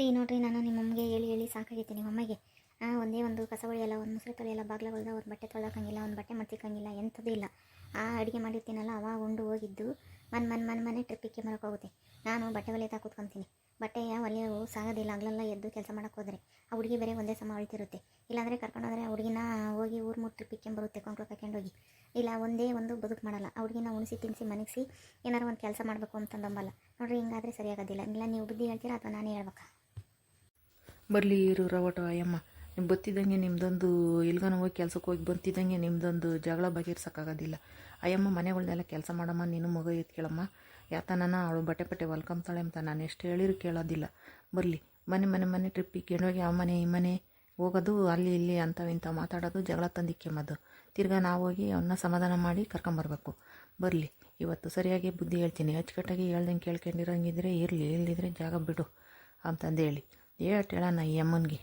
ರೀ ನೋಡ್ರಿ, ನಾನು ನಿಮ್ಮಮ್ಮಗೆ ಹೇಳಿ ಹೇಳಿ ಸಾಕಾಗೈತೆ ನಿಮ್ಮಮ್ಮಗೆ ಒಂದೇ ಒಂದು ಕಸ ಒಳೆಯಲ್ಲ ಒಂದು ಮೊಸರು ತೊಳೆಯಲ್ಲ ಬಾಗಿಲ ಹೊಡೆದ ಒಂದು ಬಟ್ಟೆ ತೊಳ್ದಾಕಂಗಿಲ್ಲ, ಒಂದು ಬಟ್ಟೆ ಮಡ್ತಿಕ್ಕಂಗಿಲ್ಲ ಎಂಥದ್ದು ಇಲ್ಲ. ಆ ಅಡುಗೆ ಮಾಡಿರ್ತೀನಲ್ಲ ಅವಾಗ ಉಂಡು ಹೋಗಿದ್ದು, ಮನ್ ಮನ್ ಮನ್ ಮನೆ ಟ್ರಿಪ್ಪಿಗೆ ಮರಕೋಗುತ್ತೆ ನಾನು ಬಟ್ಟೆ ಹೊಲಿತಾ ಕೂತ್ಕೊಂತೀನಿ. ಬಟ್ಟೆಯ ಒಲೆಯವು ಸಾಗೋದಿಲ್ಲ ಆಗ್ಲೆಲ್ಲ ಎದ್ದು ಕೆಲಸ ಮಾಡೋಕ್ಕೆ ಹೋದರೆ. ಆ ಹುಡುಗಿ ಬೇರೆ ಒಂದೇ ಸಮ ಅಳ್ತಿರುತ್ತೆ. ಇಲ್ಲಾಂದರೆ ಕರ್ಕೊಂಡೋದ್ರೆ ಹುಡುಗಿನ ಹೋಗಿ ಊರು ಮೂರು ಟ್ರಿಪ್ಪಿಗೆ ಬರುತ್ತೆ ಕೊಂಕ್ಳು ಹೋಗಿ. ಇಲ್ಲ, ಒಂದೇ ಒಂದು ಬದುಕು ಮಾಡಲ್ಲ. ಆ ಹುಡುಗಿನ ಉಣಿಸಿ ತಿನ್ನಿಸಿ ಮನಗಿಸಿ ಏನಾರು ಒಂದು ಕೆಲಸ ಮಾಡಬೇಕು ಅಂತಂದಂಬಲ್ಲ ನೋಡ್ರಿ, ಹಿಂಗಾದರೆ ಸರಿಯಾಗೋದಿಲ್ಲ. ಇಲ್ಲ, ನೀವು ಬುದ್ಧಿ ಹೇಳ್ತೀರಾ ಅಥವಾ ನಾನೇ ಹೇಳ್ಬೇಕಾ? ಬರಲಿ ಇರು ರವಟ, ಅಯ್ಯಮ್ಮ. ನೀವು ಬತ್ತಿದ್ದಂಗೆ ನಿಮ್ಮದೊಂದು ಎಲ್ಗನ ಹೋಗಿ ಕೆಲಸಕ್ಕೆ ಹೋಗಿ ಬಂತಿದ್ದಂಗೆ ನಿಮ್ಮದೊಂದು ಜಗಳ ಬಗೆಹರ್ಸೋಕ್ಕಾಗೋದಿಲ್ಲ. ಅಯ್ಯಮ್ಮ ಮನೆಗಳನ್ನೆಲ್ಲ ಕೆಲಸ ಮಾಡಮ್ಮ, ನೀನು ಮಗ ಎತ್ಕೇಳಮ್ಮ ಯಾತನ ಅವಳು ಬಟ್ಟೆ ಬಟ್ಟೆ ಹೊಲ್ಕೊಂಬ್ತಾಳೆ ಅಂತ ನಾನು ಎಷ್ಟು ಹೇಳಿರು ಕೇಳೋದಿಲ್ಲ. ಬರಲಿ, ಮನೆ ಮನೆ ಮನೆ ಟ್ರಿಪ್ಪಿಗೆ ಹೋಗಿ ಆ ಮನೆ, ಈ ಮನೆ. ಹೋಗೋದು, ಅಲ್ಲಿ, ಇಲ್ಲಿ ಅಂಥವು ಮಾತಾಡೋದು, ಜಗಳ ತಂದಿಕ್ಕೆಂಬದು ತಿರ್ಗಾ ನಾವು ಹೋಗಿ ಅವನ್ನ ಸಮಾಧಾನ ಮಾಡಿ ಕರ್ಕೊಂಬರ್ಬೇಕು. ಬರಲಿ, ಇವತ್ತು ಸರಿಯಾಗಿ ಬುದ್ಧಿ ಹೇಳ್ತೀನಿ. ಅಚ್ಚುಕಟ್ಟಾಗಿ ಹೇಳ್ದಂಗೆ ಕೇಳ್ಕೊಂಡಿರಂಗಿದ್ರೆ ಇರಲಿ ಇಲ್ಲದಿದ್ರೆ ಜಾಗ ಬಿಡು, ಅಂತಂದು ಹೇಳಿ ಏಟ್ ಹೇಳೋಣ ಈ ಅಮ್ಮನಿಗೆ.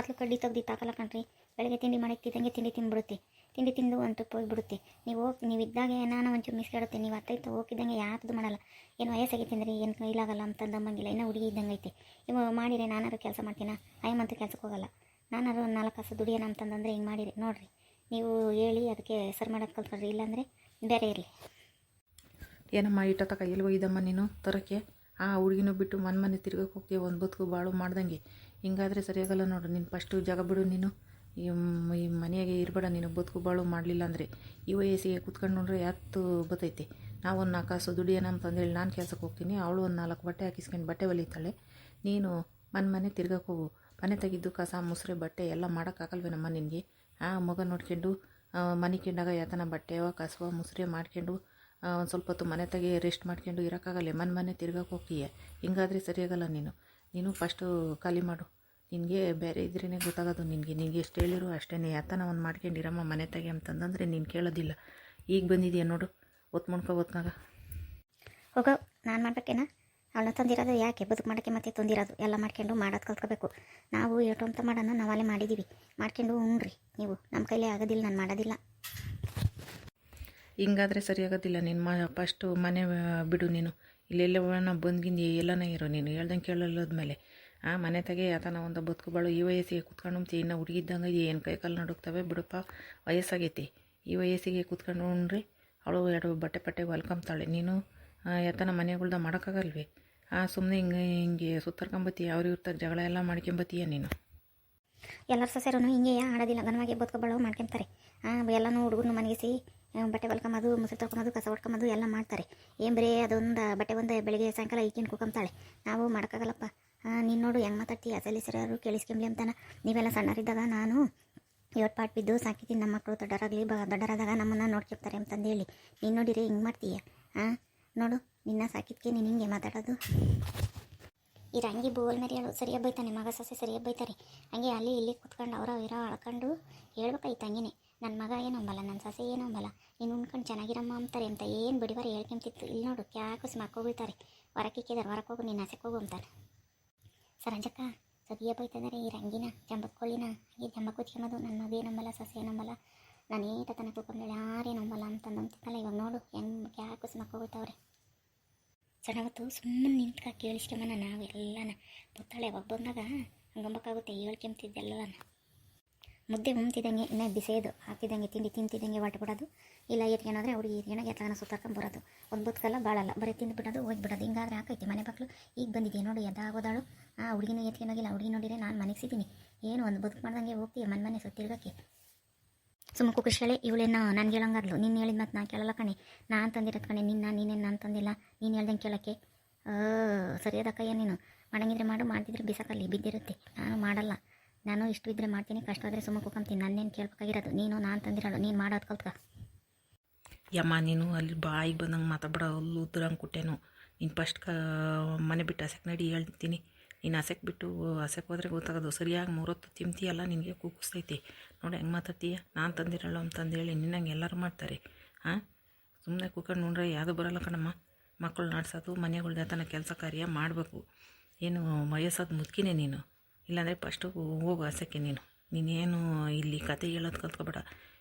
ಅತ್ಲು ಕಡ್ಡಿ ತೆಗ್ದು ತಾಕಲ್ಲ ಕಣ್ರಿ. ಬೆಳಗ್ಗೆ ತಿಂಡಿ ಮಾಡಕ್ತಿದ್ದಂಗೆ ತಿಂಡಿ ತಿಂದ್ಬಿಡುತ್ತೆ ತಿಂಡಿ ತಿಂದು ಒಂದು ಟ್ರಿಪ್ ಹೋಗ್ಬಿಡುತ್ತೆ. ನೀವು ಹೋಗಿ ನೀವು ಇದ್ದಾಗ ನಾನು ಒಂಚೂರು ಮಿಸ್ ಕೇಳುತ್ತೆ ನೀವು ಅತ್ತೈತೆ ಹೋಗಿದ್ದಂಗೆ ಯಾರ್ದು ಮಾಡಲ್ಲ. ಏನು ವಯಸ್ಸಾಗಿ ತಿಂದ್ರಿ ಏನು ಕೈಲಾಗಲ್ಲ ಅಂತಂದು ಅಂಬಂಗಿಲ್ಲ ಇನ್ನೂ ಹುಡುಗಿ ಇದ್ದಂಗೆ ಐತೆ. ಇವ ಮಾಡಿರಿ ನಾನಾದ್ರು ಕೆಲಸ ಮಾಡ್ತೀನ? ಅಯ್ಯಮ್ಮಂತೂ ಕೆಲ್ಸಕ್ಕೆ ಹೋಗಲ್ಲ. ನಾನಾರು ಒಂದು ನಾಲ್ಕು ಕಾಸು ದುಡಿಯೋಣ ಅಂತಂದಂದರೆ ಹಿಂಗೆ ಮಾಡಿರಿ ನೋಡಿರಿ ನೀವು ಹೇಳಿ ಅದಕ್ಕೆ ಸರ್ ಮಾಡೋದು ಕಲ್ತ್ಕೊಳ್ರಿ. ಇಲ್ಲಾಂದರೆ ಬೇರೆ ಇರಲಿ. ಏನಮ್ಮ ಇಟ್ಟತಕ ಎಲ್ಲಿ ಹೋಗಿದ್ದಮ್ಮ ನೀನು ತರಕ್ಕೆ ಆ ಹುಡುಗಿನ ಬಿಟ್ಟು ಮನೆ ಮನೆ ತಿರ್ಗಕ್ಕೆ ಹೋಗ್ತೀವಿ ಒಂದು ಬದುಕು ಬಾಳು ಮಾಡ್ದಂಗೆ. ಹಿಂಗಾದರೆ ಸರಿಯಾಗಲ್ಲ ನೋಡು, ನೀನು ಫಸ್ಟು ಜಾಗ ಬಿಡು ನೀನು. ಈ ಮನೆಯಾಗೆ ಇರಬೇಡ, ನೀನು ಬದುಕು ಬಾಳು ಮಾಡಲಿಲ್ಲ ಅಂದರೆ. ಈ ವಯಸ್ಸಿಗೆ ಕೂತ್ಕೊಂಡು ನೋಡ್ರೆ ಯಾತ್ತು ಬತ್ತೈತೆ ನಾವು ಒಂದು ನಾಲ್ಕು ಕಾಸು ದುಡಿಯೋಣ ಅಂತಂದೇಳಿ ನಾನು ಕೆಲಸಕ್ಕೆ ಹೋಗ್ತೀನಿ, ಅವಳು ಒಂದು ನಾಲ್ಕು ಬಟ್ಟೆ ಹಾಕಿಸ್ಕೊಂಡು ಬಟ್ಟೆ ಹೊಲಿತಾಳೆ ನೀನು ಮನೆ ಮನೆ ತಿರ್ಗಕ್ಕೆ ಹೋಗು. ಮನೆ ತೆಗಿದ್ದು ಕಸ, ಮುಸ್ರೆ, ಬಟ್ಟೆ ಎಲ್ಲ ಮಾಡೋಕ್ಕಾಗಲ್ವೇನಮ್ಮ ನಿನಗೆ? ಆ, ಮಗ ನೋಡ್ಕೊಂಡು ಮನೆ ಕೆಂಡಾಗ ಯಾತನ ಬಟ್ಟೆವ ಕಸವ ಮುಸ್ರೆ ಮಾಡ್ಕೊಂಡು ಒಂದು ಸ್ವಲ್ಪ ಹೊತ್ತು ಮನೆ ತೆಗೆ ರೆಸ್ಟ್ ಮಾಡ್ಕೊಂಡು ಇರೋಕ್ಕಾಗಲ್ಲ. ಮನೆ ಮನೆ ತಿರ್ಗಕ್ಕೆ ಹೋಗ್ತೀಯ. ಹಿಂಗಾದ್ರೆ ಸರಿಯಾಗಲ್ಲ ನೀನು. ನೀನು ಫಸ್ಟು ಖಾಲಿ ಮಾಡು. ನಿನಗೆ ಬೇರೆ ಇದ್ರೇ ಗೊತ್ತಾಗೋದು ನಿನಗೆ. ನಿನಗೆ ಎಷ್ಟು ಹೇಳಿರು ಅಷ್ಟೇ ಯಾತನ ಒಂದು ಮಾಡ್ಕೊಂಡಿರಮ್ಮ ಮನೆ ತೆಗೆ ಅಂತಂದ್ರೆ ನೀನು ಕೇಳೋದಿಲ್ಲ. ಈಗ ಬಂದಿದೆಯಾ ನೋಡು. ಹೊತ್ತು ಮಾಡ್ಕೊ ಒತ್ನಾಗ ಹೋಗೋ, ನಾನು ಮಾಡ್ಬೇಕೇನಾ? ಅವಳನ್ನ ತಂದಿರೋದು ಯಾಕೆ? ಬದುಕು ಮಾಡೋಕ್ಕೆ ಮತ್ತೆ ತಂದಿರೋದು. ಎಲ್ಲ ಮಾಡ್ಕೊಂಡು ಮಾಡೋದು ಕಲ್ತ್ಕೋಬೇಕು. ನಾವು ಏಟು ಅಂತ ಮಾಡೋಣ ನಾವಲ್ಲೇ ಮಾಡಿದ್ದೀವಿ ಮಾಡ್ಕೊಂಡು ಉಣ್ರಿ ನೀವು. ನಮ್ಮ ಕೈಲೇ ಆಗೋದಿಲ್ಲ, ನಾನು ಮಾಡೋದಿಲ್ಲ. ಹಿಂಗಾದ್ರೆ ಸರಿಯಾಗೋದಿಲ್ಲ ನೀನು ಮ ಫಸ್ಟು ಮನೆ ಬಿಡು ನೀನು. ಇಲ್ಲೆಲ್ಲ ಬಂದ್ಗಿಂದು ಎಲ್ಲನೇ ಇರೋ ನೀನು. ಹೇಳ್ದಂಗೆ ಕೇಳಲ್ಲದ್ಮೇಲೆ ಆ ಮನೆ ತೆಗೆ ಯಾತನ ಒಂದು ಬದುಕುಬಾಳು. ಈ ವಯಸ್ಸಿಗೆ ಕುತ್ಕೊಂಡು ಇನ್ನು ಹುಡುಗಿದ್ದಂಗೆ ಏನು ಕೈ ಕಾಲು ನಡುಕ್ತವೆ ಬಿಡಪ್ಪ ವಯಸ್ಸಾಗೈತಿ. ಈ ವಯಸ್ಸಿಗೆ ಕುತ್ಕೊಂಡು ಉಣ್ರಿ ಅವಳು ಎರಡು ಬಟ್ಟೆ ಪಟ್ಟೆ ಹೊಲ್ಕೊಂಬ್ತಾಳೆ ನೀನು ಯಾತನ ಮನೆಗಳ್ದ ಮಾಡೋಕ್ಕಾಗಲ್ವಿ? ಆ ಸುಮ್ಮನೆ ಹಿಂಗೆ ಹಿಂಗೆ ಸುತ್ತರ್ಕೊಂಬತ್ತೀಯ ಅವ್ರ ಇರ್ತಾರೆ ಜಗಳ ಎಲ್ಲ ಮಾಡ್ಕೊಂಬತ್ತೀಯ ನೀನು? ಎಲ್ಲರ ಸೊಸೆರೂ ಹಿಂಗೆ ಆಡೋದಿಲ್ಲ. ಗನವಾಗಿ ಬದುಕೊಬ್ಬಳು ಮಾಡ್ಕೊಂತಾರೆ. ಎಲ್ಲನೂ ಹುಡುಗರು ಮನೆಗೆ ಆ, ಬಟ್ಟೆ ಹೊಲ್ಕೊಂಬದು, ಮುಸುರು ತೊಳ್ಕೊಂಬೋದು, ಕಸ ಹೊಡ್ಕೊಂಬೋದು ಎಲ್ಲ ಮಾಡ್ತಾರೆ. ಏನು ಬರೀ ಅದೊಂದು ಬಟ್ಟೆ ಒಂದು ಬೆಳಿಗ್ಗೆ ಸಾಯಂಕಾಲ ಈಗಿನ ಕುಕೊಂತಾಳೆ ನಾವು ಮಾಡೋಕ್ಕಾಗಲ್ಲಪ್ಪ. ನೀನು ನೋಡು, ಹೆಂಗೆ ಮಾತಾಡ್ತೀಯ ಅಸಲಿ ಸರಿಯಾರು ಕೇಳಿಸ್ಕೊಂಬ್ಲಿ ಅಂತಾನೆ. ನೀವೆಲ್ಲ ಸಣ್ಣರಿದ್ದಾಗ ನಾನು ಇವತ್ತು ಪಾಟ್ ಬಿದ್ದು ಸಾಕಿದ್ದೀನಿ. ನಮ್ಮ ಮಕ್ಕಳು ದೊಡ್ಡರಾಗಲಿ, ಬ, ದೊಡ್ಡರಾದಾಗ ನಮ್ಮನ್ನು ನೋಡ್ಕೊಳ್ತಾರೆ ಅಂತಂದೇಳಿ ನೀನು ನೋಡಿರಿ, ಹಿಂಗೆ ಮಾಡ್ತೀಯ? ಹಾಂ, ನೋಡು, ನಿನ್ನ ಸಾಕಿದ್ಕೆ ನೀನು ಹಿಂಗೆ ಮಾತಾಡೋದು. ಈ ರಂಗಿ ಬೋಲ್ ಮರಿಯಾಳು ಸರಿಯಾಗಿ ಬೈತಾನೆ, ಮಗ ಸೊಸೆ ಸರಿಯಾಗಿ ಬೈತಾರೆ. ಹಂಗೆ ಅಲ್ಲಿ ಇಲ್ಲಿ ಕುತ್ಕೊಂಡು ಅವರ ಇರೋ ಅಳ್ಕೊಂಡು ಹೇಳ್ಬೇಕಾಯ್ತು ಹಂಗೇನೆ ನನ್ನ ಮಗ ಏನು ಅಂಬಲ್ಲ ನನ್ನ ಸೊಸೆ ಏನು ಅಂಬಲ್ಲ. ನೀನು ಉಣ್ಕೊಂಡು ಚೆನ್ನಾಗಿರಮ್ಮ ಅಂತಾರೆ ಅಂತ ಏನು ಬಿಡಿವಾರ ಹೇಳ್ಕೊಂತಿತ್ತು ಇಲ್ಲಿ ನೋಡು ಕ್ಯಾಕುಸಿ ಮಕ್ಕೋಗಿರ್ತಾರೆ ಹೊರಕ್ಕೆ ಇಕ್ಕಿದಾರೆ ಹೊರಕ್ಕೆ ಹೋಗು, ನೀನು ಆಸೆಗೆ ಹೋಗು ಅಂತಾರೆ ಸರಂಜಕ್ಕ ಸದಿಯ ಬೈತಂದರೆ ಈ ರಂಗಿನ ಜಂಬಕ್ಕೋಳಿನ ಈ ಜಂಬ ಕೂತ್ಕೊಂಬೋದು ನನ್ನ ಮಗ ಏನಂಬಲ್ಲ ಸೊಸೆ ಏನಂಬಲ್ಲ ನಾನು ಏಟ ತನಕ ಕೂತ್ಕೊಂಡೇಳಿ ಯಾರೇನಂಬಲ್ಲ ಅಂತಂದು ಅಂತಿತ್ತಲ್ಲ ಇವಾಗ ನೋಡು ಹೆಂಗೆ ಮಕ್ಕ ಹೋಗ್ತಾವ್ರೆ ಚೆನ್ನವತ್ತು ಸುಮ್ಮನೆ ನಿಂತ್ಕ ಕೇಳಿಸ್ಕೊಂಬನ ನಾವೆಲ್ಲನ. ಪುತ್ತಾಳೆ ಒಬ್ಬಂದಾಗ ಬಂದಾಗ ಹಂಗಂಬಕ್ಕಾಗುತ್ತೆ ಹೇಳ್ಕೊಂತಿದ್ದೆಲ್ಲನ ಮುದ್ದೆ ಉಣ್ತಿದ್ದಂಗೆ, ಇನ್ನೇ ಬಿಸೇದು ಹಾಕಿದಂಗೆ ತಿಂಡಿ ತಿಂತಿದ್ದಂಗೆ ಹೊಟ್ಟೆ ಬಿಡೋದು. ಇಲ್ಲ ಎತ್ಕೊಂಡ್ರೆ ಹುಡುಗಿ ಎತ್ಕೊಂಡಾಗ ಎತ್ತಗನ ಸುತ್ತಾಕೊಂಡು ಬರೋದು. ಒಂದು ಬದುಕಲ್ಲ ಬಾಳಲ್ಲ, ಬರೀ ತಿಂದು ಬಿಡೋದು, ಹೋಗಿ ಬಿಡೋದು. ಹಿಂಗಾದ್ರೆ ಹಾಕೈತಿ ಮನೆ ಮಕ್ಕಳು ಈಗ ಬಂದಿದೆ ನೋಡಿ ಎದ್ದಾಗೋದಾಳು ಆ ಹುಡುಗಿನ ಎತ್ಕೊಂಡೋಗಿಲ್ಲ ಹುಡುಗಿ ನೋಡಿದ್ರೆ ನಾನು ಮನೆಗೆ ಸಿದ್ದೀನಿ ಏನು ಒಂದು ಬದುಕು ಮಾಡ್ದಂಗೆ ಹೋಗ್ತೀವಿ ಮನೆ ಮನೆ ಸುತ್ತಿರ್ಗಕ್ಕೆ? ಸುಮ್ಮ ಕುಕುಶಳೆ ಇವಳೇನ ನನಗೆ ಹೇಳಂಗಾದ್ಲು ನೀನು ಹೇಳಿದ ಮತ್ತು ನಾನು ಕೇಳಲ್ಲ ಕಣೆ. ನಾನು ತಂದಿರೋದು ಕಣೆ, ನಿನ್ನ, ನೀನೇನು ನಾನು ತಂದಿಲ್ಲ. ನೀನು ಹೇಳ್ದಂಗೆ ಕೇಳೋಕ್ಕೆ. ಸರಿಯಾದಕ್ಕಯ್ಯ ನೀನು. ಮಾಡಂಗಿದ್ರೆ ಮಾಡು, ಮಾಡ್ತಿದ್ರೆ ಬಿಸಾಕಲ್ಲಿ, ಬಿದ್ದಿರುತ್ತೆ. ನಾನು ಮಾಡಲ್ಲ. ನಾನು ಇಷ್ಟು ಇದ್ರೆ ಮಾಡ್ತೀನಿ, ಕಷ್ಟ ಆದರೆ ಸುಮ್ಮ ಕೂಕಂತೀನಿ. ನನ್ನೇನು ಕೇಳ್ಬೇಕಾಗಿರೋದು? ನೀನು, ನಾನು ತಂದಿರೋಳು ನೀನು ಮಾಡೋದು ಕಲ್ತ್ಕ. ಯಮ್ಮ, ನೀನು ಅಲ್ಲಿ ಬಾಯಿಗೆ ಬಂದಂಗೆ ಮಾತಾಡ ಅಲ್ಲಿ ಉದ್ರಂಗೆ ಕುಟ್ಟೇನು ನೀನು ಫಸ್ಟ್ ಕ, ಮನೆ ಬಿಟ್ಟು ಹಸೆಕ್ ನಡಿ, ಹೇಳ್ತೀನಿ. ನೀನು ಹಸೆಕ್ ಬಿಟ್ಟು, ಹಸೆಕ್ ಹೋದ್ರೆ ಗೊತ್ತಾಗೋದು. ಸರಿಯಾಗಿ ಮೂರೊತ್ತು ತಿಂತೀಯಲ್ಲ, ನಿನಗೆ ಕೂಕಿಸ್ತೈತಿ ನೋಡಿ ಹೆಂಗೆ ಮಾತಾಡ್ತೀಯ? ನಾನು ತಂದಿರಲ್ಲ ಅಂತಂದೇಳಿ ನಿನ್ನಂಗೆ ಎಲ್ಲರೂ ಮಾಡ್ತಾರೆ. ಹಾಂ? ಸುಮ್ಮನೆ ಕೂಕೊಂಡು ನೋಡ್ರೆ ಯಾವುದು ಬರೋಲ್ಲ ಕಣಮ್ಮ. ಮಕ್ಕಳು ನಡ್ಸೋದು ಮನೆಗಳ್ದೆ ತನ್ನ ಕೆಲಸ ಕಾರ್ಯ ಮಾಡಬೇಕು. ಏನು ವಯಸ್ಸಾದ ಮುದುಕಿನೇ ನೀನು. ಇಲ್ಲಾಂದರೆ ಫಸ್ಟು ಹೋಗು ಹಸಕ್ಕೆ ನೀನು. ನೀನೇನು ಇಲ್ಲಿ ಕತೆ ಹೇಳೋದು ಕಲ್ತ್ಕೊಬೇಡ.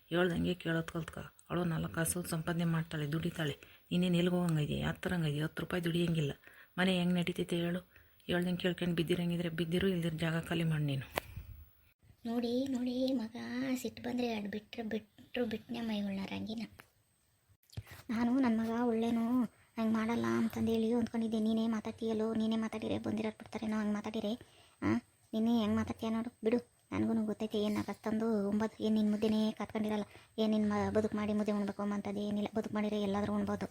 ಹೇಳ್ದಂಗೆ ಕೇಳೋದು ಕಲ್ತ್ಕ. ಅವಳು ನಾಲ್ಕು ಕಾಸು ಸಂಪಾದನೆ ಮಾಡ್ತಾಳೆ, ದುಡಿತಾಳೆ. ನೀನೇನು ಯಾವ ಥರ ಹತ್ತು ರೂಪಾಯಿ ದುಡಿಯಂಗಿಲ್ಲ. ಮನೆ ಹೆಂಗೆ ನಡೀತೈತೆ ಹೇಳು. ಹೇಳ್ದಂಗೆ ಕೇಳ್ಕೊಂಡು ಬಿದ್ದಿರಂಗಿದ್ರೆ ಬಿದ್ದಿರು, ಇಲ್ದಿರ ಜಾಗ ಖಾಲಿ ಮಾಡಿ ನೀನು. ನೋಡಿ ನೋಡಿ, ಮಗ ಸಿಟ್ಟು ಬಂದರೆ ಎರಡು ಬಿಟ್ಟರೆ ಬಿಟ್ಟರು ಬಿಟ್ಟನೆ ಮೈಗಳನ್ನ ರಂಗಿನ. ನಾನು ನನ್ನ ಮಗ ಒಳ್ಳೇನು ಹಂಗೆ ಮಾಡಲ್ಲ ಅಂತಂದೇಳಿ ಅಂದ್ಕೊಂಡಿದ್ದೆ ನೀನೇ ಮಾತಾಡ್ತೀಯಲ್ಲೋ? ನೀನೇ ಮಾತಾಡಿರೆ? ಬಂದಿರೋರು ಬಿಡ್ತಾರೇನೋ? ಹಂಗೆ ಮಾತಾಡಿರೆ? ಹಾಂ ನೀನೇ ಹೆಂಗೆ ಮಾತಾಡ್ತೀಯ ನೋಡು. ಬಿಡು. ನನಗೂ ಗೊತ್ತೈತೆ ಏನು ತಂದು ಒಂಬತ್ತು ಏನು ನಿನ್ನ ಮುದ್ದೆನೇ ಕತ್ಕೊಂಡಿರಲ್ಲ. ಏನು ನಿನ್ನ ಬದುಕು ಮಾಡಿ ಮುದ್ದೆ ಉಣ್ಬೇಕು ಅಂತದ್ದು ಏನಿಲ್ಲ. ಬದುಕು ಮಾಡಿದ್ರೆ ಎಲ್ಲಾದರೂ ಉಣ್ಬೋದು.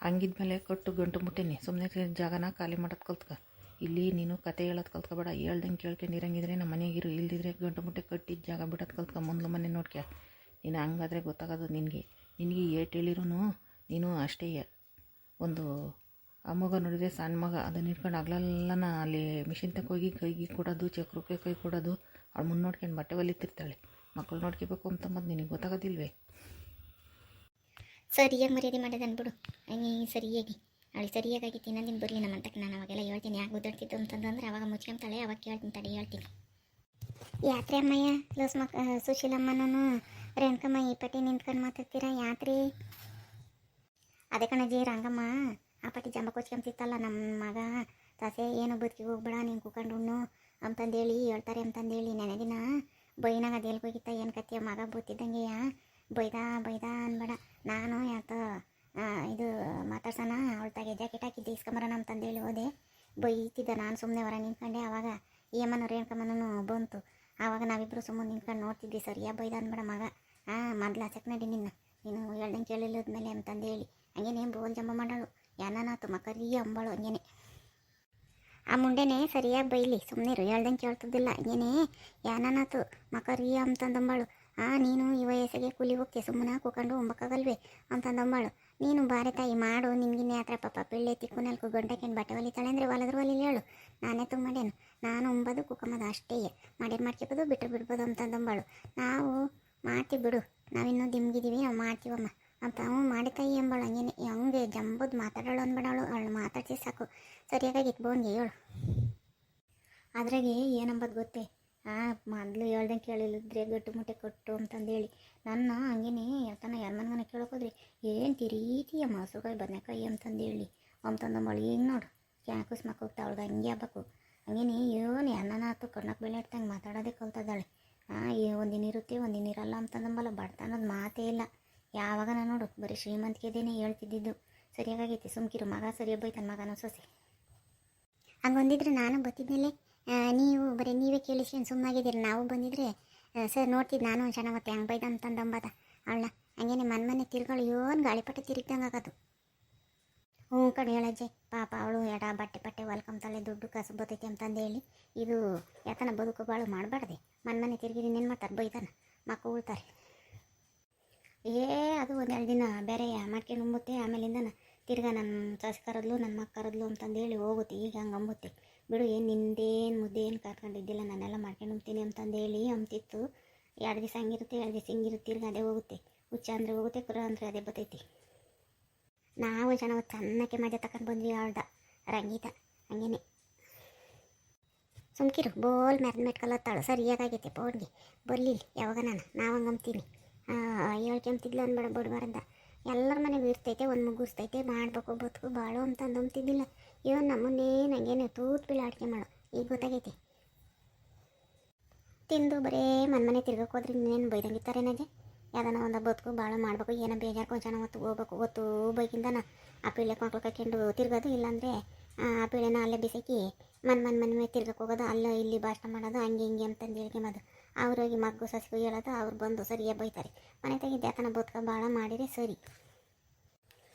ಹಂಗಿದ್ಮೇಲೆ ಕೊಟ್ಟು ಗಂಟು ಮುಟ್ಟೇನಿ. ಸುಮ್ಮನೆ ಜಾಗನ ಖಾಲಿ ಮಾಡೋದು ಕಲ್ತ್ಕ. ಇಲ್ಲಿ ನೀನು ಕತೆ ಹೇಳೋದು ಕಲ್ತ್ಕೊಬೇಡ ಹೇಳ್ದಂಗೆ ಕೇಳ್ಕೊಂಡಿರಂಗಿದ್ರೆ ನಮ್ಮ ಮನೆಗಿರು. ಇಲ್ದಿದ್ರೆ ಗಂಟು ಮುಟ್ಟೆ ಕಟ್ಟಿದ ಜಾಗ ಬಿಡೋದು ಕಲ್ತ್ಕ. ಮೊದಲು ಮನೆ ನೋಡ್ಕ್ಯ ನೀನು ಹಂಗಾದ್ರೆ ಗೊತ್ತಾಗೋದು ನಿನಗೆ. ನಿನಗೆ ಏಟ್ ಹೇಳಿರೂ ನೀನು ಅಷ್ಟೇ ಒಂದು ಆ ಮಗ ನೋಡಿದರೆ ಸಣ್ಣ ಮಗ, ಅದನ್ನು ಇಟ್ಕೊಂಡು ಆಗ್ಲೆಲ್ಲನ ಅಲ್ಲಿ ಮಿಷಿನ್ ತಕ್ಕ ಹೋಗಿ ಕೈಗೆ ಕೊಡೋದು ಚಕ್ರಕ್ಕೆ ಕೈ ಕೊಡೋದು, ಅವ್ಳು ಮುಂದೆ ನೋಡ್ಕೊಂಡು ಬಟ್ಟೆ ಹೊಲಿತಿರ್ತಾಳೆ ಮಕ್ಕಳು ನೋಡ್ಕೋಬೇಕು ಅಂತಂಬದು ನಿನಗೆ ಗೊತ್ತಾಗೋದಿಲ್ವೇ? ಸರಿಯಾಗಿ ಮರ್ಯಾದೆ ಮಾಡಿದೆ ಅನ್ಬಿಡು. ಹಂಗೆ ಸರಿಯಾಗಿ. ಅವಳು ಸರಿಯಾಗಿ ಇನ್ನೊಂದಿನ ಬರಲಿ ನಮ್ಮ ಅಂತಕ್ಕೆ ನಾನು ಅವಾಗೆಲ್ಲ ಹೇಳ್ತೀನಿ. ಯಾಕೆ ಗುದ್ದಾಡ್ತಿದ್ದು ಅಂತಂದ್ರೆ ಅವಾಗ ಮುಚ್ಕೊಂತಾಳೆ, ಅವಾಗ ಕೇಳ್ತೀನಿ ತಡೆ, ಹೇಳ್ತೀನಿ. ಯಾತ್ರೆ ಅಮ್ಮಯ್ಯ, ಲೋಸ್ ಮಕ್ ಸುಶೀಲಮ್ಮನೂ ರೇಣುಕಮ್ಮ ಈ ಪಟ್ಟಿ ನಿಂತ್ಕೊಂಡು ಮಾತಾಡ್ತೀರಾ? ಯಾತ್ರಿ? ಅದೇ ಕಣಜಿ, ರಂಗಮ್ಮ. ಆ ಪಟ್ಟಿ ಜಂಬ ಕೊಚ್ಕೊಂತಿತ್ತಲ್ಲ ನಮ್ಮ ಮಗ. ತಾಸೆ, ಏನು ಬದುಕಿಗೆ ಹೋಗ್ಬೇಡ, ನೀನು ಕುಕೊಂಡು ಉಣ್ಣು ಅಂತಂದೇಳಿ ಹೇಳ್ತಾರೆ ಅಂತಂದೇಳಿ ನೆನೆ ದಿನ ಬೈನಾಗ ಅದು ಹೋಗಿತ್ತ, ಏನು ಕತ್ತಿಯ ಮಗ ಬೂತಿದ್ದಂಗೆಯ ಬೈದ ಬೈದ ಅನ್ಬೇಡ. ನಾನು ಯಾತ ಇದು ಮಾತಾಡ್ಸೋಣ, ಅವಳ ತಾಗೆ ಜಾಕೆಟ್ ಹಾಕಿದ್ದೆ, ಇಸ್ಕೊಂಬರೋಣ ಅಂತಂದೇಳಿ ಹೋದೆ. ಬೈತಿದ್ದ, ನಾನು ಸುಮ್ಮನೆ ಹೊರ ನಿಂತ್ಕೊಂಡೆ. ಆವಾಗ ಅಮ್ಮನ ರೇಣುಕಮ್ಮನೂ ಬಂತು. ಆವಾಗ ನಾವಿಬ್ಬರು ಸುಮ್ಮನೆ ನಿಂತ್ಕೊಂಡು ನೋಡ್ತಿದ್ವಿ, ಸರಿಯಾ ಬೈದ ಅನ್ಬೇಡ ಮಗ. ಹಾಂ ಮೊದ್ಲು ಆಚಕ್ ನಡಿ ನಿನ್ನ. ನೀನು ಹೇಳ್ದಂಗೆ ಕೇಳಿಲ್ಲದ್ಮೇಲೆ ಅಂತಂದೇಳಿ. ಹಂಗೇನೇ ಬೋಲ್ ಜಂಬ ಮಾಡಳು ಯಾನಾತು ಮಕರಿ ಅಂಬಳು, ಅಂಜನೆ. ಆ ಮುಂಡೆನೆ ಸರಿಯಾಗಿ ಬೈಲಿ. ಸುಮ್ಮನೆ ಹೇಳ್ದಂಗೆ ಕೇಳ್ತಿದ್ದಿಲ್ಲ ಅಂಜನೆ ಯಾನಾತು ಮಕರಿ ಅಂತಂದಂಬಳು. ಆ, ನೀನು ಈ ವಯಸ್ಸಿಗೆ ಕೂಲಿ ಹೋಗ್ತಿ, ಸುಮ್ಮನೆ ಕೂಕೊಂಡು ಉಂಬಕ್ಕಾಗಲ್ವೇ ಅಂತಂದಂಬಳು. ನೀನು ಬಾರೆ ತಾಯಿ ಮಾಡು, ನಿನ್ಗಿನ್ನೇ ಆತರ ಪಾಪ ಪಿಳ್ಳೆ ತಿಕ್ಕು ನಾಲ್ಕು ಗಂಟೆಕೇನು ಬಟ್ಟೆ ಹೊಲಿತಾಳೆ ಅಂದರೆ ಹೊಲದ್ರ ಹೊಲಿಲಿ ಹೇಳು. ನಾನೇ ತುಂಬಡೇನು ನಾನು ಉಂಬದು ಕುಕ್ಕಮ್ಮದು ಅಷ್ಟೇ. ಮಾಡಿ ಮಾಡ್ಕೊಬೋದು ಬಿಟ್ಟು ಬಿಡ್ಬೋದು ಅಂತಂದಂಬಳು. ನಾವು ಮಾಡ್ತೀವಿ ಬಿಡು, ನಾವಿನ್ನೂ ದಿಮ್ಗಿದ್ದೀವಿ ನಾವು ಮಾಡ್ತೀವಮ್ಮ. ಅಂತ ಅವ ಮಾಡಿ ತಾಯಿ ಎಂಬಳು ಹಂಗೇನೆ, ಹಂಗೆ ಜಂಬುದು ಮಾತಾಡೋಳು ಅಂದ್ಬಿಡವಳು ಅವಳು ಮಾತಾಡ್ಸಿ ಸಾಕು. ಸರಿಯಾಗಿ ಇಟ್ಬೋನ್ಗೆ ಹೇಳು. ಅದ್ರಾಗೆ ಏನಂಬದು ಗೊತ್ತೇ? ಆ, ಮೊದಲು ಹೇಳ್ದಂಗೆ ಕೇಳಿಲ್ಲದ್ರೆ ಗಟ್ಟು ಮುಟ್ಟೆ ಕೊಟ್ಟು ಅಂತಂದೇಳಿ. ನನ್ನ ಹಂಗೇನೆ ಯಾತನ ಯಾರ ಮನ್ಗನ ಕೇಳೋಕೋದ್ರಿ, ಏನು ತಿರೀತಿಯ ಹೇಳಿ ಬದನೆಕಾಯಿ ಅಂತಂದೇಳಿ. ಮಳಿ ಈಗ ನೋಡು ಕ್ಯಾಕುಸ್ ಮಕ್ಕಳು ಅವಳ್ಗೆ, ಹಂಗೆ ಹಬ್ಬಕ್ಕು ಹಂಗೇನೆ, ಏನು ಅನ್ನನ ಆತು ಕಣ್ಣಕ್ಕೆ ಬೆಳೆ ಇಡ್ತಂಗೆ ಮಾತಾಡೋದೇ ಕಲ್ತದಾಳೆ ಹಾಂ ಒಂದಿನ ಇರುತ್ತೆ, ಒಂದಿನ ಇರಲ್ಲ ಅಂತಂದಂಬಲ್ಲ ಬಡ್ತಾನೋದು ಮಾತೇ ಇಲ್ಲ. ಯಾವಾಗ ನಾನು ನೋಡು, ಬರೀ ಶ್ರೀಮಂತಿಕೆದೇನೆ ಹೇಳ್ತಿದ್ದಿದ್ದು. ಸರಿಯಾಗೈತೆ ಸುಮ್ಕಿರು, ಮಗ ಸರಿಯಾಗಿ ತನ್ನ ಮಗನ ಸೊಸೆ. ಹಂಗೊಂದಿದ್ರೆ ನಾನು ಬತ್ತಿದ್ಮೇಲೆ ನೀವು ಬರೀ ನೀವೇ ಕೇಳಿಸ್ಕೊಂಡು ಸುಮ್ಮನಾಗಿದ್ದೀರಿ ನಾವು ಬಂದಿದ್ರೆ ಸರ್ ನೋಡ್ತಿದ್ದು ನಾನು ಒಂದು ಚೆನ್ನಾಗತ್ತೆ ಹಂಗೆ ಬೈದ ಅಂತಂದಂಬದ ಅವಳ ಹಂಗೇನೆ ಮನ್ ಮನೆ ತಿರ್ಗಳು ಏನು ಗಾಳಿಪಟ ತಿರುಗ್ದಂಗೆ ಆಗೋದು. ಹ್ಞೂ ಕಡೆ ಹೇಳಜ್ಜೆ, ಪಾಪ ಅವಳು ಎಡ ಬಟ್ಟೆ ಪಟ್ಟೆ ಹೊಲ್ಕೊಂತಾಳೆ ದುಡ್ಡು ಕಸು ಬರ್ತೈತಿ ಅಂತಂದು ಹೇಳಿ, ಇದು ಯಾತನ ಬದುಕು ಬಾಳು ಮಾಡಬಾರ್ದೆ. ಮನ್ ಮನೆ ತಿರುಗಿ ಏನು ಮಾಡ್ತಾರೆ ಬೈದಾನ ಮಕ್ಕಳು ಉಳ್ತಾರೆ. ಏ ಅದು ಒಂದೆರಡು ದಿನ ಬೇರೆ ಮಾಡ್ಕೊಂಡು ಉಂಬುತ್ತೆ ಆಮೇಲಿಂದ ತಿರ್ಗಾ ನನ್ನ ಸಸ್ ಕರದ್ಲು ನನ್ನ ಮಕ್ಕ ಕರದ್ಲು ಅಂತಂದೇಳಿ ಹೋಗುತ್ತೆ ಈಗ ಹಂಗೆ ಅಂಬುತ್ತೆ ಬಿಡು, ಏನು ನಿಂದೇನು ಮುದ್ದೆ ಏನು ಕರ್ಕೊಂಡಿದ್ದಿಲ್ಲ, ನಾನೆಲ್ಲ ಮಾಡ್ಕೊಂಡು ಉಂಬ್ತೀನಿ ಅಂತಂದೇಳಿ ಅಂತಿತ್ತು ಎರಡು ದಿವಸ ಹಂಗಿರುತ್ತೆ, ಎರಡು ದಿವಸ ಹಿಂಗಿರುತ್ತೆ, ತಿರ್ಗ ಅದೇ ಹೋಗುತ್ತೆ. ಹುಚ್ಚ ಅಂದರೆ ಹೋಗುತ್ತೆ, ಕುರ ಅಂದರೆ ಅದೇ ಬರ್ತೈತಿ ನಾವು ಜನ ಚೆನ್ನಾಗಿ ಮಜಾ ತಕೊಂಡು ಬಂದ್ವಿ ಅವಳ್ದ ರಂಗೀತ. ಹಂಗೇನೆ. ಸುಮ್ಕಿರು, ಬೋಲ್ ಮ್ಯಾರ್ಮೆಟ್ ಕಲತ್ತಾಳು ಸರಿಯಾಗೈತೆ ಪೌಡ್ಗೆ. ಬರ್ಲಿಲ್ಲ ಯಾವಾಗ ನಾನು? ನಾವು ಹಂಗೆ ಅಂಬ್ತೀನಿ. ಹೇಳ್ಕೊಂತಿದ್ಲು ಅನ್ಬೇಡ ಬಿಡ್ಬಾರ್ದ ಎಲ್ಲರ ಮನೆಗೂ ಇರ್ತೈತೆ, ಒಂದು ಮುಗಿಸ್ತೈತೆ ಮಾಡ್ಬೇಕು, ಬದುಕು, ಬಾಳು ಅಂತ ಅಂದಂತಿದ್ದಿಲ್ಲ ಇವ ನಮ್ಮನ್ನೇ ನಂಗೇನೆ ತೂತ್ ಬೀಳ ಅಡಿಕೆ ಮಾಡು. ಈಗ ಗೊತ್ತಾಗೈತಿ. ತಿಂದು ಬರೇ ಮನೆ ಮನೆ ತಿರ್ಗಕ್ಕೆ ಹೋದ್ರೆ ಇನ್ನೇನು ಬೈದಂಗಿತ್ತಾರೆ ನನಗೆ ಯಾವ್ದಾನ ಒಂದು ಬದುಕು ಭಾಳ ಮಾಡಬೇಕು, ಏನೋ ಬೇಜಾರು ಕೊಂಚನ ಹೊತ್ತು ಹೋಗ್ಬೇಕು, ಹೊತ್ತು ಬೈಕಿಂದನ ಆ ಪೀಳೆ ಮಕ್ಳು ಕಟ್ಕೊಂಡು ತಿರ್ಗೋದು, ಇಲ್ಲಾಂದರೆ, ಆ ಪೀಳೆನ ಅಲ್ಲೇ ಬಿಸಾಕಿ ಮನ್ ಮನ್ ಮನೆ ತಿರ್ಗಕ್ಕೆ ಹೋಗೋದು, ಅಲ್ಲ ಇಲ್ಲಿ ಭಾಷಣ ಮಾಡೋದು, ಹಂಗೆ ಹಿಂಗೆ ಅಂತಂದು ಹೇಳ್ಕೊಂಬೋದು. ಅವ್ರಿಗೆ ಮಗ್ಗು ಸಸಿಗೂ ಹೇಳೋದು, ಅವ್ರು ಬಂದು ಸರಿಯಾಗಿ ಬೈತಾರೆ. ಮನೆ ತೆಗಿದ್ದೆ ಯಾತನ ಬದುಕ ಭಾಳ ಮಾಡಿದರೆ ಸರಿ.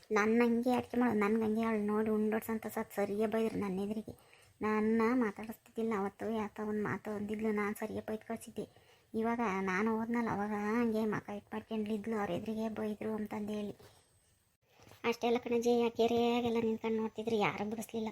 ನನ್ನ ಹಂಗೆ ಅಡಿಕೆ ಮಾಡೋದು ನನ್ಗೆ ಹಂಗೆ ಅವಳು ನೋಡಿ ಉಂಡೋಡ್ಸಂತ ಸತ್ ಸರಿಯಾಗಿ ಬೈದ್ರು ನನ್ನ ಎದುರಿಗೆ. ನನ್ನ ಮಾತಾಡಿಸ್ತಿದ್ದಿಲ್ಲ ಅವತ್ತು ಯಾತ ಒಂದು ಮಾತು ಅಂದಿದ್ಲು, ನಾನು ಸರಿಯಾಗಿ ಬೈದು ಕಳಿಸಿದ್ದೆ. ಇವಾಗ ನಾನು ಹೋದ್ನಲ್ಲ, ಅವಾಗ ಹಂಗೆ ಮಕ್ಕ ಇಟ್ಟು ಮಾಡ್ಕೊಂಡಿದ್ಲು ಅವ್ರ ಎದುರಿಗೆ ಬೈದರು ಅಂತಂದು ಹೇಳಿ. ಅಷ್ಟೆಲ್ಲ ಕಣಜೆ ಆ ಕೆರೆಯಾಗೆಲ್ಲ ನಿಂತ್ಕೊಂಡು ನೋಡ್ತಿದ್ರು, ಯಾರು ಬಿಡಿಸ್ಲಿಲ್ಲ.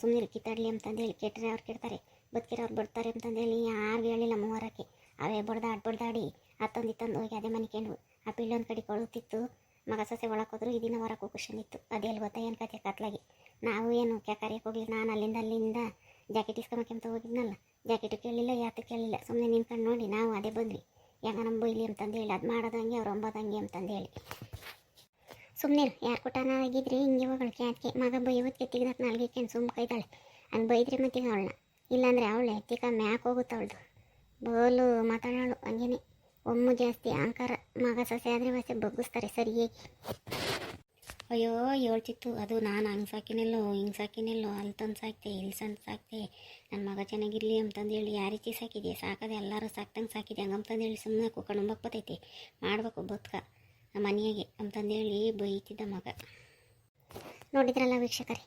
ಸುಮ್ಮನೆ ಕಿತ್ತಾಡಲಿ ಅಂತಂದು ಹೇಳಿ ಕೆಟ್ಟರೆ ಅವ್ರು ಕೆಡ್ತಾರೆ. ಬದುಕಿರೋ ಬರ್ತಾರೆ ಬಿಡ್ತಾರೆ ಅಂತಂದೇಳಿ ಯಾರು ಹೇಳಿಲ್ಲ ಮೂವರಕ್ಕೆ. ಅವೇ ಬಡ್ದಾಡಿ ಬಡ್ದಾಡಿ. ಅತ್ತೊಂದು ಇತ್ತೊಂದು ಹೋಗಿ ಅದೇ ಮನಿಕೊಂಡು ಆ ಪಿಳ್ಳೊಂದು ಕಡೆ ಕೊಳುತ್ತಿತ್ತು ಮಗ ಸೊಸೆ ಒಳಗೆ ಹೋದ್ರು ಇದೀನ ಹೊರಕ್ಕೆ ಇತ್ತು ಅದೇ ಅಲ್ಲಿ ಗೊತ್ತಾ? ಏನು ಕತೆ ಕತ್ಲಾಗಿ? ನಾವು ಏನು ಕರೆಯಕ್ಕೆ ಹೋಗ್ಲಿ ನಾನು ಅಲ್ಲಿಂದ ಅಲ್ಲಿಂದ ಜಾಕೆಟ್ ಇಸ್ಕೊಂಬಕ್ಕೆಂತ ಹೋಗಿದ್ನಲ್ಲ. ಜಾಕೆಟು ಕೇಳಿಲ್ಲ ಯಾತು ಕೇಳಿಲ್ಲ ಸುಮ್ಮನೆ ನಿಂತ್ಕೊಂಡು ನೋಡಿ, ನಾವು ಅದೇ ಬಂದ್ವಿ. ಹೆಂಗ ನಂಬು ಇಲ್ಲಿ ಅಂತಂದೇಳಿ ಅದು ಮಾಡೋದಂಗೆ ಅವ್ರು ಒಂಬದಂಗೆ ಅಂತಂದೇಳಿ ಸುಮ್ಮನೆ ಯಾರು ಕೊಟ್ಟಾನ ಆಗಿದ್ರೆ? ಹಿಂಗೆ ಹೋಗಳು ಕ್ಯಾತ್ಕೆ ಮಗ ಬೈವತ್ಕೆ ತೆಗ್ದಾಕ ನಾಲ್ಗೆ ಸುಮ್ಮ ಕೈದಾಳೆ. ಹಂಗೆ ಬೈದ್ರೆ ಮತ್ತೆ ಅವಳನ್ನ. ಇಲ್ಲಾಂದ್ರೆ ಅವಳು ಎತ್ತಿಕ ಮ್ಯಾಕ್ ಹೋಗುತ್ತೆ ಅವಳ್ದು. ಬೋಲು ಮಾತಾಡೋಳು ಹಂಗೇನೆ ಒಮ್ಮು ಜಾಸ್ತಿ ಅಹಂಕಾರ ಮಗ ಸೊಸೆ ಆದರೆ ವಸೆ ಬಗ್ಗಿಸ್ತಾರೆ ಸರಿಯಾಗಿ. ಅಯ್ಯೋ, ಹೇಳ್ತಿತ್ತು. ಅದು ನಾನು ಹಂಗೆ ಸಾಕಿನಲ್ಲೋ ಹಿಂಗೆ ಸಾಕಿನಲ್ಲೋ ಅಲ್ಲಿ ತಂದು ಸಾಕ್ತೆ ಇಲ್ಲಿ ತಂದು ಸಾಕ್ತೆ ನನ್ನ ಮಗ ಚೆನ್ನಾಗಿರಲಿ ಅಂತಂದೇಳಿ ಯಾವ ರೀತಿ ಸಾಕಿದೆ ಸಾಕದೆ ಎಲ್ಲರೂ ಸಾಕ್ದಂಗೆ ಸಾಕಿದೆ ಹಂಗಂತಂದೇಳಿ ಸುಮ್ಮನೆ ಕುಕೊಂಡು ಬತ್ತೈತಿ ಮಾಡಬೇಕು ಬದುಕ ಮನೆಯಾಗೆ ಅಂತಂದೇಳಿ ಬೈತಿದ್ದ ಮಗ. ನೋಡಿದ್ರಲ್ಲ ವೀಕ್ಷಕರೇ,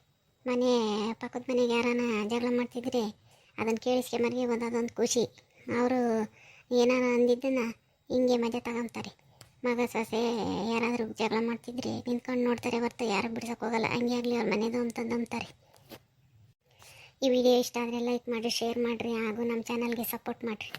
ಮನೆ ಪಕ್ಕದ ಮನೆಗೆ ಯಾರಾನ ಜಗಳ ಮಾಡ್ತಿದ್ರೆ ಅದನ್ನು ಕೇಳಿಸ್ಕೊಂಬರಿಗೆ ಒಂದು ಅದೊಂದು ಖುಷಿ. ಅವರು ಏನಾರು ಅಂದಿದ್ದನ್ನ ಹಿಂಗೆ ಮಜಾ ತಗೊಂತಾರೆ ಮಗ, ಸೊಸೆ ಯಾರಾದರೂ ಜಗಳ ಮಾಡ್ತಿದ್ರೆ ನಿಂತ್ಕೊಂಡು ನೋಡ್ತಾರೆ ಹೊರ್ತು ಯಾರು ಬಿಡ್ಸೋಕೆ ಹೋಗಲ್ಲ. ಹಂಗೆ ಆಗಲಿ ಅವ್ರ ಮನೆದು ಅಂತಂದು ಅಂತಾರೆ ಈ ವಿಡಿಯೋ ಇಷ್ಟ ಆದರೆ ಲೈಕ್ ಮಾಡಿರಿ ಶೇರ್ ಮಾಡಿರಿ ಹಾಗೂ ನಮ್ಮ ಚಾನಲ್ಗೆ ಸಪೋರ್ಟ್ ಮಾಡಿರಿ.